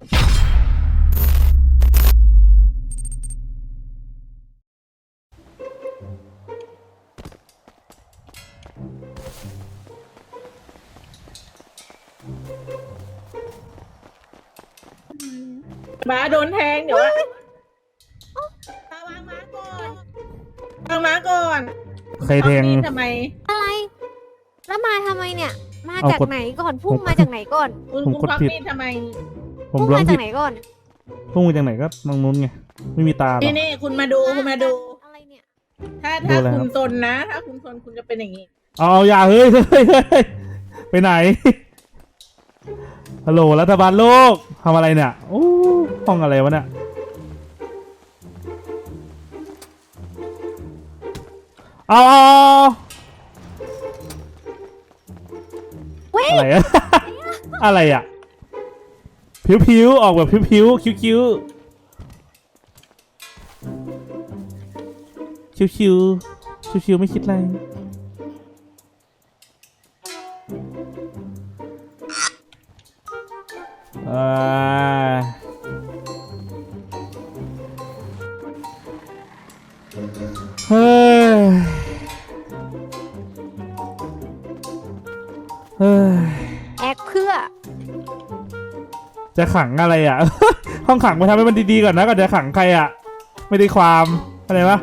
ม้าโดนแทงเดี๋ยวอะตาวางม้าก่อนวางม้าก่อนใครแทงเอามีดทำไม อะไร แล้วมาทำไมเนี่ย มาเอาจากกดไหนก่อนพุ่งมาจากไหนก่อน คุณผมคุณกดควักผิด มีดทำไม ผมพุ่งร้องมาจาผิกดไหนก่อนพุ่งมาจากไหนก็ตรงนู้นไง ไม่มีตาหรอนี่นี่คุณมาดูคุณมาดู อะไรเนี่ยถ้าดูถ้าอะไรคุครัณบซนนะ ถ้าคุณซนคุณจะเป็นอย่างนี้ เอาเอาอย่าเฮ้ยเฮ้ยเฮ้ยไปไหน ฮัลโหลรัฐบาลโลกทำอะไรเนี่ยโอ้ห้องอะไรวะเนี่ย เอาเอาเอาเว้ยอะไรอะ อะไรอะ ผิวผิวออกแบบผิวผิวคิ้วคิ้วคิ้วคิ้วคิ้วคิ้วไม่คิดอะไรอ่า จะขังอะไรอะ ห้องขังมาทำให้มันดีๆก่อนนะก่อนจะขังใครอะ ไม่ได้ความอะไรปะ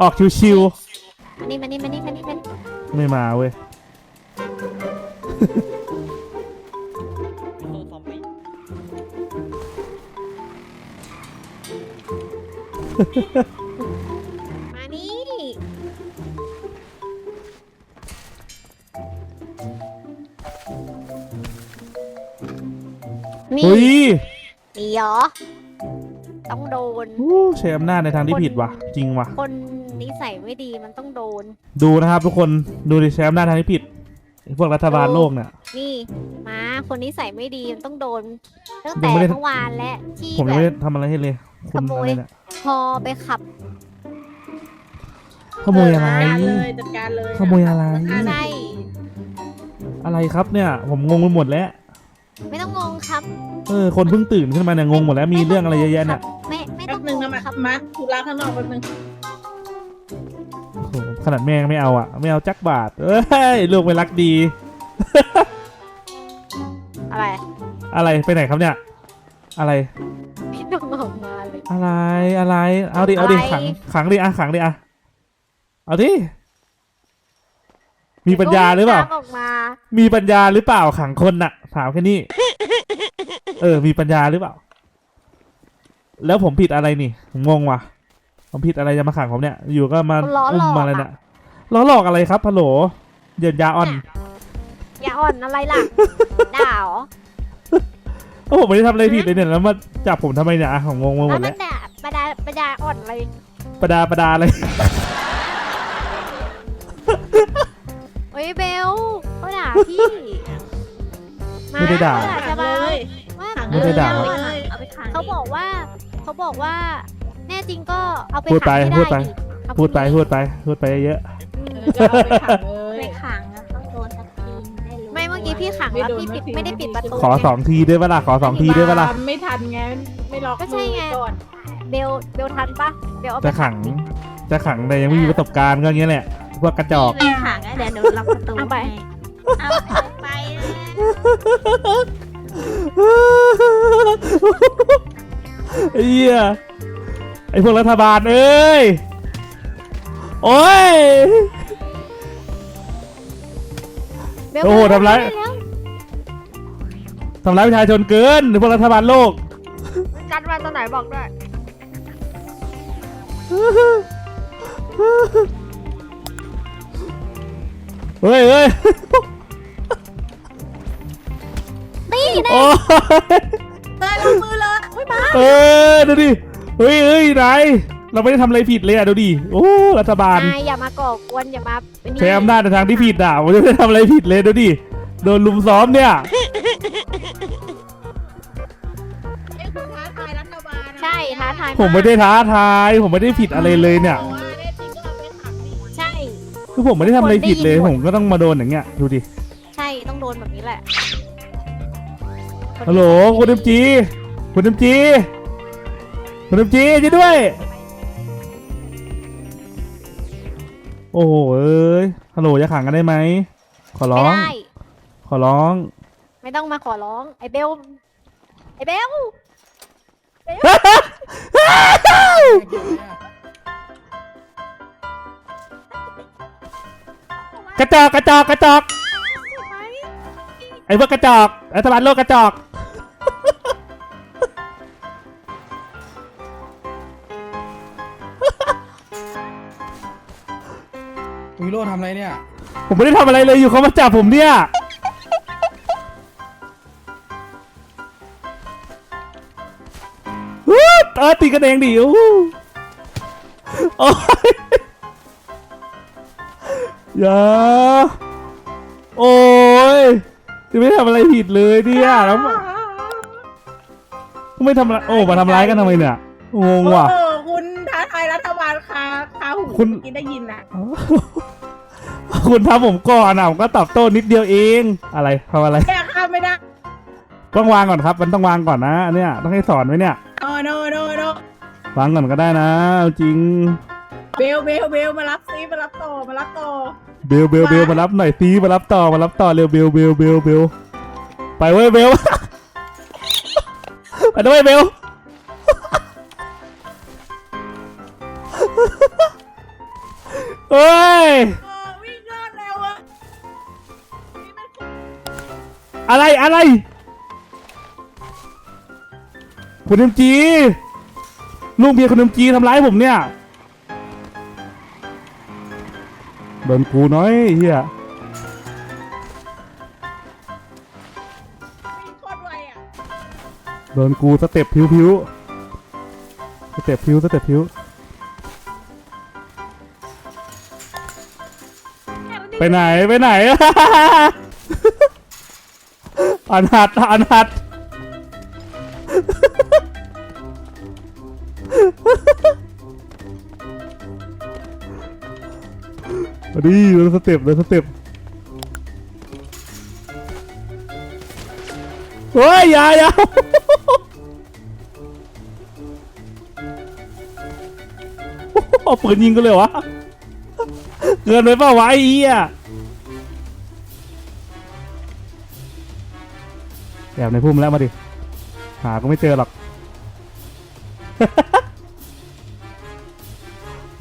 ออกชิวอันนี้มานี่มานี่มานี่มานี่ๆไม่มาเว้ยมา นี่เฮ้ยนี่เหรอ ต้องโดนโอ้ใช้อำนาจในทางที่ผิดว่ะ จริงว่ะ คนนิสัยไม่ดีมันต้องโดน ดูนะครับทุกคนดูดิใช้อำนาจทางที่ผิดไอ้พวกรัฐบาลโลกเนี่ย นี่มาคนนิสัยไม่ดีมันต้องโดนตั้งยัแต่งไม่ได้ เมื่อวานและที่ผมแบยังไม่ได้บ ทำอะไรให้เลย คุณขโมยอะไรเนี่ยพอไปขับ ขโมยอะไร จัดการเลยจัดการเลยขโมยอะไร ใช่ อะไรครับเนี่ย ผมงงไปหมดแล้ว ไม่ต้องงงครับเออคนเพิ่งตื่นขึ้นมาเนี่ยงงหมดแล้วมีเรื่องอะไรเยอะแยะเนี่ยไม่ไม่แป๊ต้อบงนึงงนะงมาครับมัดธุระข้างนอกแป๊บนึงโอ้โหขนาดแม่ยังไม่เอาอะ ไม่เอาจักบาทเอ้ยลูกไม่รักดี อะไรอะไรไปไหนครับเนี่ย อะไรพี่ต้องออกมาเลย อะไรอะไร เอาดิเอาดิอะไร ขังขังดิอะขังดิอะเอาดิมีปัญญาหรือเปล่า ตมออกมามีปัญญาหรือเปล่าขังคนน่ะ ถามแค่นี้ เออ มีปัญญาหรือเปล่า แล้วผมผิดอะไรนี่ผมงงว่ะ ผมผิดอะไรจะมาขังผมเนี่ย อยู่ก็มาล้อหลอุ้อมกมาอะไรอะเนี่ยล้อหลอกอะไรครับฮัลโหลเหยินยาอ่อนอย่าอ่อนอะไรล่ะ ด่าเหรอก็ผมไม่ได้ทำอะไรผิดเลยเนี่ยแล้วมาจับผมทำไมเนี่ยอะผมงงไปหมแล้วดมัแล้นวด่าประดาประดาอ่อนอะไรประดาประดาอะไร เฮ้ยเบลเขาด่าพี่ ไม่ได้ด่า เขด่าขัใช่งปะเลยว่าขังไม่ได้ด่าเออเลยเอาไปขังเขาบอกว่า เขาบอกว่า แน่จริงก็เอาไปพูดไปขังพูให้ดไปได้อีกเอาพูดไปพูดไปพูดไปเยอะอืมเออจะเอาไปขังเลยไปขังอะต้องโดนสักทีได้รู้ไม่เมื่อกี้พี่ขังไม่แล้วโดนพี่ปิดไม่ไม่ได้ปิดประตูขอสองทีด้วยเวลาขอสองทีด้วยเวลาไม่ทันไงไม่ล็อกก็ใช่ไงมือก่อนเบลเบลทันปะเบลเอาไปจะขัง จะขังแต่ยังไม่มีประสบการณ์ก็อย่างเงี้ยแหละพวกกระจอก ไปขังอะเดี๋ยวหนูล็อกประตูเอาไปให้เอาเอาไปนะ ไอ้เหี้ยไอ้พวกรัฐบาลเอ้ย โอ้ยเบลโอ้โหเบลทำร้ายได้แล้วทำร้ายประชาชนเกินไอ้พวกรัฐบาลโลกกันมาตอนไหนบอกด้วย เฮ้ยเฮ้ย โอ้ยเลยลงมือเลยอุ้ยมาเออดูดิเฮ้ยเฮ้ยนายเราไม่ได้ทำอะไรผิดเลยอะดูดิโอ้รัฐบาลนายอย่ามาก่อกวนอย่ามาเป็นใช้อำนาจในทางที่ผิดอะผมจะไม่ได้ทำอะไรผิดเลยดูดิโดนลุมซ้อมเนี่ยไอ้คุณท้าทายรัฐบาลอะใช่ท้าทายผมไม่ได้ท้าทาย ผมไม่ได้ผิดอะไรเลยเนี่ยบอกว่าแน่จริงก็เอาไปขังดิใช่คือผมไม่ได้ทำอะไรผิดเลยคนได้ยินหมดผมก็ต้องมาโดนอย่างเงี้ยดูดิใช่ต้องโดนแบบนี้แหละ ฮัลโหลคุณเอ็มจีคุณเอ็มจีคุณเอ็มจีช่วยด้วย โอ้โหเอ้ยฮัลโหลอย่าขังกันได้ไหม ขอร้ไม่องได้ ขอร้อง ไม่ต้องมาขอร้องไอ้เบลไอ้เบลกระจอกกระจอกกระจอก ไอ้พวกกระจอกรัฐบาลโลกกระจอก วิโรจน์ทำอะไรเนี่ย ผมไม่ได้ทำอะไรเลยอยู่เขามาจับผมเนี่ย วู้เออตีกันเองดิอู้โอ้ยอย่าโอ้ยจะไม่ทำอะไรผิดเลยเนี่ยแล้วไม่ทำอะไรโอ้มาทำร้ายกันทำไมเนี่ยงงว่ะ โอ้คุณท้าทายรัฐบาลคาคาหูคุณเมื่อกินได้ยินนะ คุณทำผมก่อนอะผมก็ตอบโต้นิดเดียวเอง อะไรทำอะไรแก้ข้ามไม่ได้ต้องวางก่อนครับ มันต้องวางก่อนนะอันเนี่ยต้องให้สอนไว้เนี่ยโนโนโนโนวางก่อนก็ได้นะเอาจริง เบลเบลเบลมารับซีมารับต่อมารับต่อเบลเบลเบลมารับหน่อยซีมารับต่อมารับต่อเร็วเบลเบลเบลเบลไปเว้ยเบล ไปด้วยเบลเฮ้ย อะไรอะไรคุณเอ็มจีลุงเบียร์คุณเอ็มจีทำร้ายผมเนี่ยโดนกูน้อยเฮียวิ่งโคตรไวอะโดนกูสเต็ปพิวพิวสเต็ปพิวสเต็ปพิวไปไหนไปไหน อันหัดอันหัดมาดิเดินสเต็ปเดินสเต็ปเฮ้ยยายาเอาปืนยิงกันเลยวะ เกินไปเปล่าวะไอ้เหี้ย แอบในพุ่มแล้วมาดิ หาก็ไม่เจอหรอก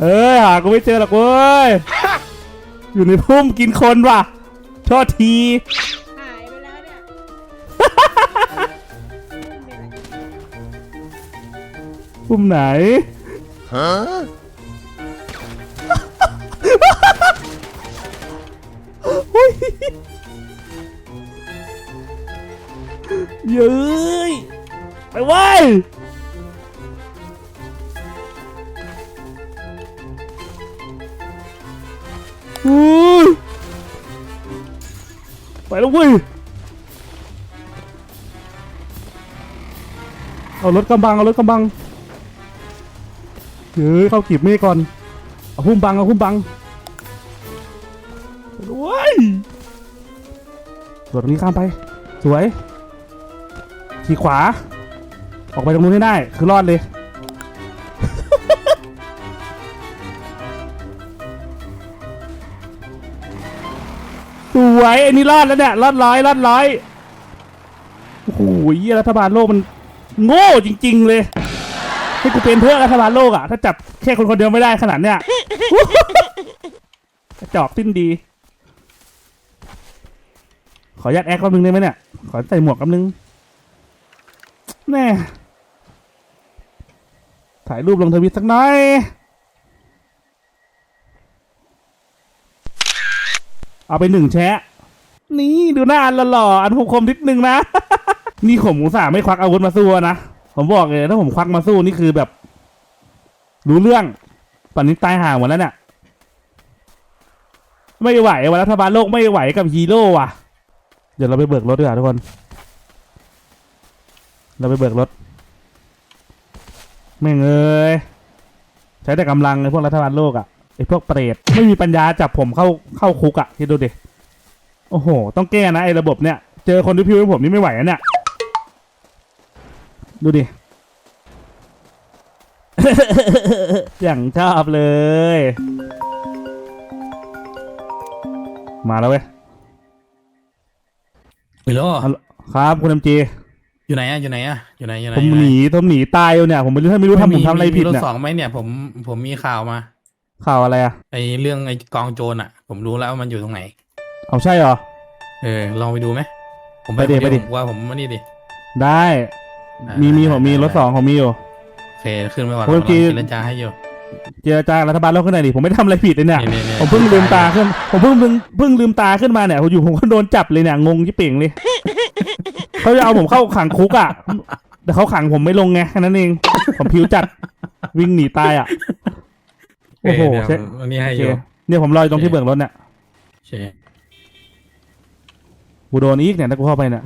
เอ้ยหาก็ไม่เจอหรอกเว้ย อยู่ในพุ่มกินคนว่ะโทษที หายไปแล้วเนี่ยพุ่มไหนฮ เย้ยไปเว้ยอุ้ยไปแล้วเว้ย เอารถกำบัง เอารถกำบังเฮ้ยเข้ากีบเมฆก่อน เอาพุ่มบัง เอาพุ่มบังไปด้วยรถตรงนี้ข้ามไป สวย ขี่ขวา ออกไปตรงนู้นให้ได้ คือรอดเลย สวยอันนี้รอดแล้วเนี่ยรอดร้อยรอดร้อยโอ้โหเยรัฐบาลโลกมัน โง่จริง ๆ เลย ให้กูเป็นเพื่อรัฐบาลโลกอะ ถ้าจับแค่คนคนเดียวไม่ได้ขนาดเนี้ยจอกสิ้นดี ขออนุญาตแอคแป๊บนึงได้ไหมเนี่ย ขอใส่หมวกแป๊บนึง แน่ถ่ายรูปลงทวิตสักหน่อยเอาไปหนึ่งแชะ นี่ดูหน้าอันหล่อๆอันคมๆนิดนึงนะ นี่ผมอุตส่าห์ไม่ควักอาวุธมาสู้นะ ผมบอกเลยถ้าผมควักมาสู้นี่คือแบบ รู้เรื่องป่านนี้ตายห่าหมดแล้วเนี่ย ไม่ไหวว่ะรัฐบาลโลกไม่ไหวกับฮีโร่ว่ะ เดี๋ยวเราไปเบิกรถดีกว่าทุกคน เราไปเบิกรถแม่งเอ้ยใช้แต่กำลังไอ้พวกรัฐบาลโลกอะ่ะไอ้พวกเปรตไม่มีปัญญาจับผมเข้าเข้าคุกอะ่ะคิดดูดิโอ้โห ต้องแก้นะไอ้ระบบเนี่ยเจอคนที่พิวให้ผมนี่ไม่ไหวนะเนี่ยดูดิอย่างชอบเลย มาแล้วเว้ยวิโรเอาครับคุณเอ็มจี อยู่ไหนอะอยู่ไหนอะอยู่ไหนอยู่ไหนผมอยู่ไหนีผมหนีตายอยู่เนี่ย ผมไม่รู้ถ้าไม่รู้ทำผมทำอะไรผิดมีรถเนี่ยสองไหมเนี่ย ผมผมมีข่าวมา ข่าวอะไรอะไอเรื่องไอกองโจรอะผมรู้แล้วว่ามันอยู่ตรงไหน เอาใช่เหรอเออลองไปดูไหมผมไปดิคนเยวไปดิผมว่าผมมานี่ดิได้อ่ามีมีได้ผมมีได้รถสองผมมีอยู่โอเคขึ้นไปก่อนโอ้เรายลองจีเจรจาให้อยู่ เจรจารัฐบาลโลกขึ้นหน่อยดิผมไม่ได้ทำอะไรผิดเลยเนี่ย นี่ๆๆผมเพิ่งลืมตาขึ้น ผมเพิ่งเพิ่งเพิ่งลืมตาขึ้นมาเนี่ยผมอยู่ผมก็โดนจับเลยเนี่ยงงชิบเป่งเลย เขาจะเอาผมเข้าขังคุกอะ แต่เขาขังผมไม่ลงไงแค่นั้นเอง ผมผิวจัดวิ่งหนีตายอะ โอ้โหเดี๋ยวเช็คอันนี้ให้โออเคยู่เนี่ยผมรออยู่ตรงที่เบิกรถเนี่ยโอเคกูโดนอีกเนี่ยถ้ากูเข้าไปเนี่ย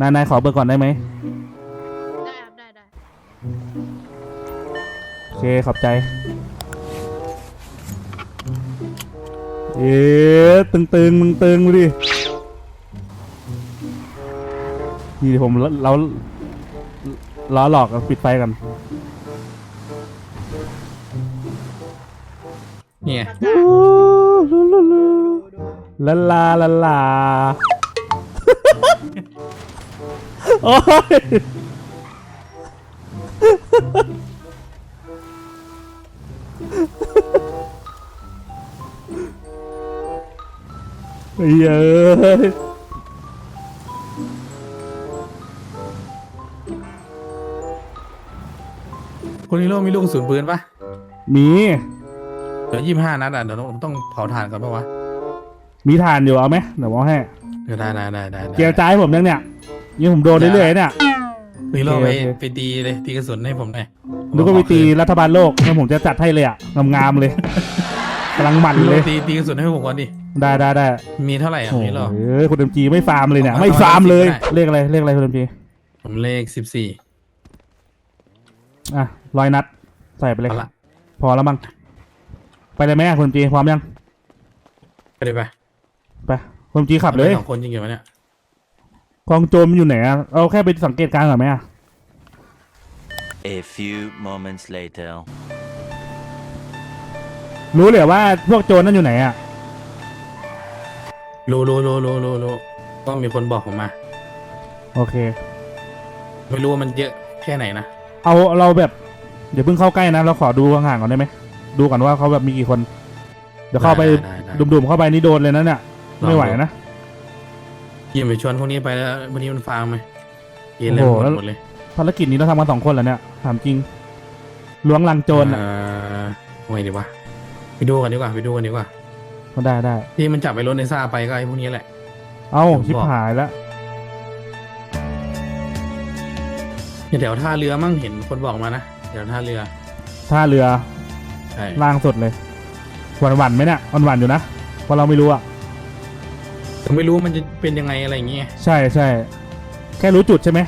นายนายขอเบิกก่อนได้ไหม เคขอบใจ เอ๊ะตึงตึงมึงตึงดูดินี่ผมเราเราล้อหลอกกันปิดไฟกันนี่ไงลาลาลาลาโอ้ย เฮ้ยเอ้ยคุณนิโรมีลูกกระสุนปืนปะมีเดี๋ยวยี่ห้านัดอะเดี๋ยวผมต้องเผาถ่านก่อนปะวะมีฐานอยู่เอาไหมเดี๋ยวเอาให้เดี๋ยวได้ได้ได้ได้ได้เจียวใจายผมยังเนี่ยยังผมโดนเรื่อยๆเนี่ยนิโรโอไปเคโอเคไปตีเลยตีกระสุนให้ผมหน่อยนึกว่าไปตีรัฐบาลโลกงั้นผมจะจัดให้เลยอะงามๆเลยกำลังมันนิโรเลยตีตีกระสุนให้ผมก่อนดิ ได้ได้ได้มีเท่าไหร่อะโอ้นิโรยคุณเอ็มจีไม่ฟาร์มเลยเนี่ยเอาไม่ฟาร์มเลยเอาเลขอะไรเลขอะไรคุณเอ็มจีผมเลขสิบสี่อะร้อยนัด ใส่ไปเลยเอาละพอแล้วมั้งไปเลยไหมอะคุณเอ็มจีพร้อมยังไปเลยไปไปคุณเอ็มจีขับเลยอาไปสองคนจริงเหรอเนี่ยกองโจรมันอยู่ไหนอะเอาแค่ไปสังเกตการณ์ก่อนไหมอะ A few moments later. รู้เลยว่าพวกโจรนั่นอยู่ไหนอะ รู้รู้รู้รู้รู้รู้ต้องมีคนบอกผมมา โอเค ไม่รู้ว่ามันเยอะแค่ไหนนะ เอาเราแบบอย่าเพิ่งเข้าใกล้นะเราขอดูห่างๆก่อนได้ไหมดูก่อนว่าเขาแบบมีกี่คน เดี๋ยวเข้าไปด้ด้ได้ ดุมๆเข้าไปนี่โดนเลยนะเนี่ยลองดูไม่ไหวนะ เยี่ยมไปชวนพวกนี้ไปแล้ววันนี้มันฟาร์มไหมเกณฑ์เล่นโอ้หโหมแล้วดหมดเลยภารกิจนี้เราทำกันสองคนเหรอเนี่ยถามจริงล้วงลังโจรอะเอ่อไงดีวะไปดูกันดีกว่าไปดูกันดีกว่าก็ ได้ได้ ที่มันจับไปรถในซ่าไปก็ไอ้พวกนี้แหละ เอ้าผมชิบบอกหายแล้วแถวท่าเรือมั่งเห็นคนบอกมานะแถวท่าเรือ ท่าเรือใช่ล่างสุดเลยหวันหวันๆไหมเนี่ยหวันหวันๆอยู่นะเพราะเราไม่รู้อะผมไม่รู้มันจะเป็นยังไงอะไรอย่างเงี้ยใช่ใช่แค่รู้จุดใช่ไหม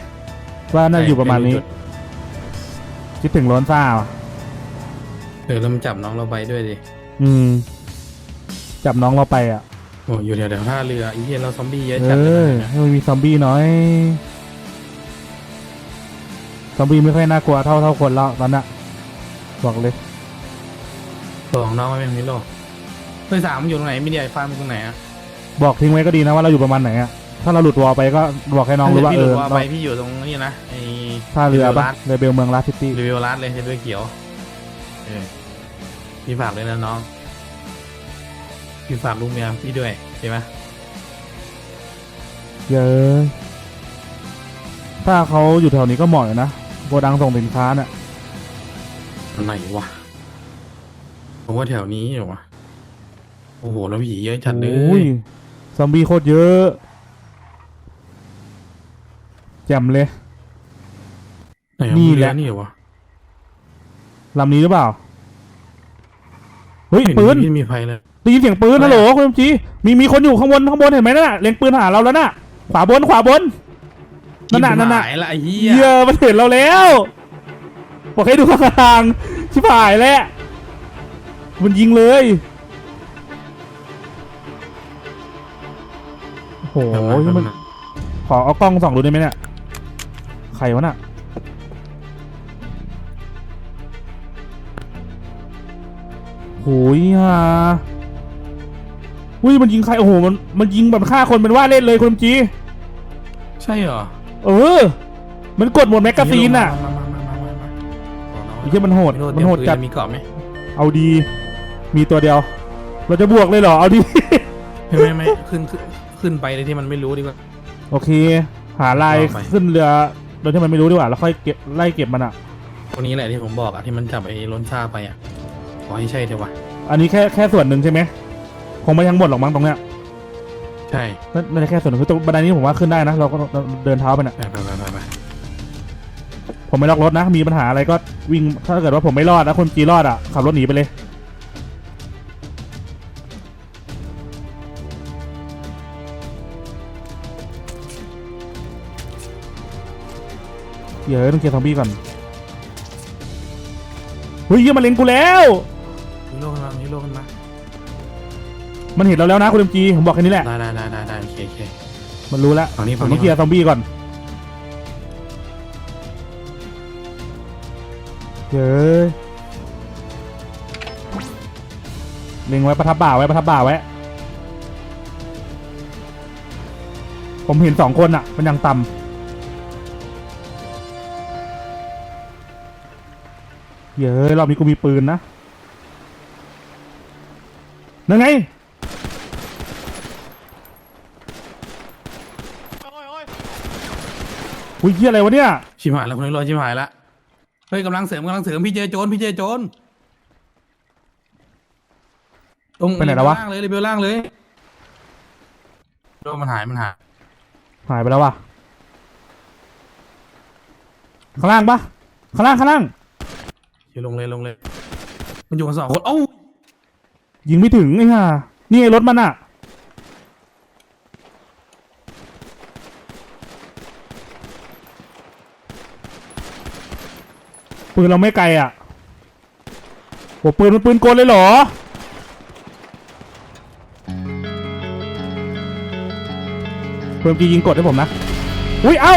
ว่าน่าจะอยู่ประมาณนี้ใช่คิดถึงโล้นซ่าว่ะเออแล้วมันจับน้องเราไปด้วยดิอืม จับน้องเราไปอะโอ้อยู่แถวแถวท่าเรือไอ้เหี้ยเราซอมบี้เยอะเอจัดเลยอนะให้มันมีซอมบี้น้อย ซอมบี้ไม่ค่อยน่ากลัวเท่าเท่าคนแล้วตอนน่ะบอกเลย ตัวของน้องมันเป็นนี้หรอเพื่อนสามมันอยู่ตรงไหนมิเดียฟาร์มอยู่ตรงไหนอะบอกทิ้งไว้ก็ดีนะว่าเราอยู่ประมาณไหนอะถ้าเราหลุดวอลไปก็บอกให้น้องรู้ว่าพี่เอหลุอดว่าไปพี่อยู่ตรงนี้นะไอ้ท่าเรือปะรัดเรเบลเมืองลาซิตี้รีวิวร้านเลยเห็นด้วยเขียวเออพี่ฝากเลยนะน้อง พี่ฝากลูกเมียพี่ด้วยใช่ไหมเยอะถ้าเขาอยู่แถวนี้ก็เหมาะอยู่นะโกดังส่งสินค้าเนี่ยไหนวะผมว่าแถวนี้เหรอวะโอ้โหแล้วผีเยอะจัดเลโอ้ยยซอมบี้โคตรเยอะแจ่มเลย ไหนนี่นี่แหแหละละนี่เหรอวะลำนี้หรือเปล่าเฮ้ยเห็นปืน ไม่มีไฟเลย ได้ยินเสียงปืนอะไรฮัลโหลอะคุณจีมีมีคนอยู่ข้างบนข้างบนเห็นไหมนั่นน่ะเล็งปืนหาเราแล้วน่ะ ขวาบนขวาบนนั่นน่ะนั่นน่ะหายละไอ้เหี้เหี้ยยมันเห็นเราแล้วบอกให้ดูข้างๆชิบหายแล้วมันยิงเลยโอ้โหแป๊บนึงมันแป๊บนึงขอเอากล้องส่องดูได้ไหมเนี่ยใครวะน่ะโหยฮะ อุ้ยมันยิงใครโอ้โหมันมันยิงแบบฆ่าคนเป็นว่าเล่นเลยคุณจี ใช่เหรอเออ มันกดหมดแมกกาซีนอะมามามามามามาขอน้องไอ้เหี้ยมันโหดไมันโหดจัดเตรียปืนมีเกรอบไหมเอาดี มีตัวเดียว เราจะบวกเลยเหรอเอาดี ไม่ไม่ไม่ขึ้นขึ้นขึ้นไปเลยที่มันไม่รู้ดีกว่า โอเค หาลายลองไป ขึ้นเรือโดยที่มันไม่รู้ดีกว่าแล้วค่อยเก็บไล่เก็บมันอะคนนี้แหละที่ผมบอกอะที่มันจับไอ้ล้นซ่าไปอะขอให้ใช่เถอะวะอันนี้แค่แค่ส่วนหนึ่งใช่ไหม คงไม่ทั้งหมดหรอกมั้งตรงเนี้ยใช่น่าน่าจะแค่ส่วนหนึ่งคือตรงบันไดนี้ผมว่าขึ้นได้นะ เราก็เราเดินเท้าไปน่ะไปไปไปไปไปผมไม่ล็อกรถนะ มีปัญหาอะไรก็วิ่ง ถ้าเกิดว่าผมไม่รอดนะคนจีรอดอะ ขับรถหนีไปเลย เดี๋ยวต้องเคลียร์ซอมบี้ก่อน เฮ้ยเหี้ยมาเล็งกูแล้ว มีโลกขึ้นมามีโลกขึ้นมา มันเห็นเราแล้วนะคุณเอ็มจีผมบอกแค่นี้แหละ ได้ได้ได้ได้ได้โอเคโอเค มันรู้แล้วฝั่งนี้ผฝั่มงนี้ ต้องเคลียร์ซอมบี้ก่อนเฮ้ยเล็งไว้ประทับบ่าไว้ประทับบ่าไว้ ผมเห็นสองคนอะมันยังต่ำเย้ยรอบนี้กูมีปืนนะนั่นไง อุ้ยเฮียอะไรวะเนี่ยชิมหายแล้วคนนี้รอชิมหายละเฮ้ยกำลังเสริมกำลังเสริมพี่เจอโจรพี่เจอโจรตรงไปไหนแล้ววะ ล่างเลยรีเบลล่างเลยโลกมันหายมันหายหายไปแล้ววะข้างล่างปะข้างล่างข้างล่างอยู่ลงเลยลงเลย มันอยู่กันสองคนเอ้ายิงไม่ถึงไอ้ห่านี่ไอ้รถมันอะ ปืนเราไม่ไกลอะโอ้ปืนมันปืนกลเลยเหรอ เพิ่มกียิงกดให้ผมนะ อุ้ย เอ้า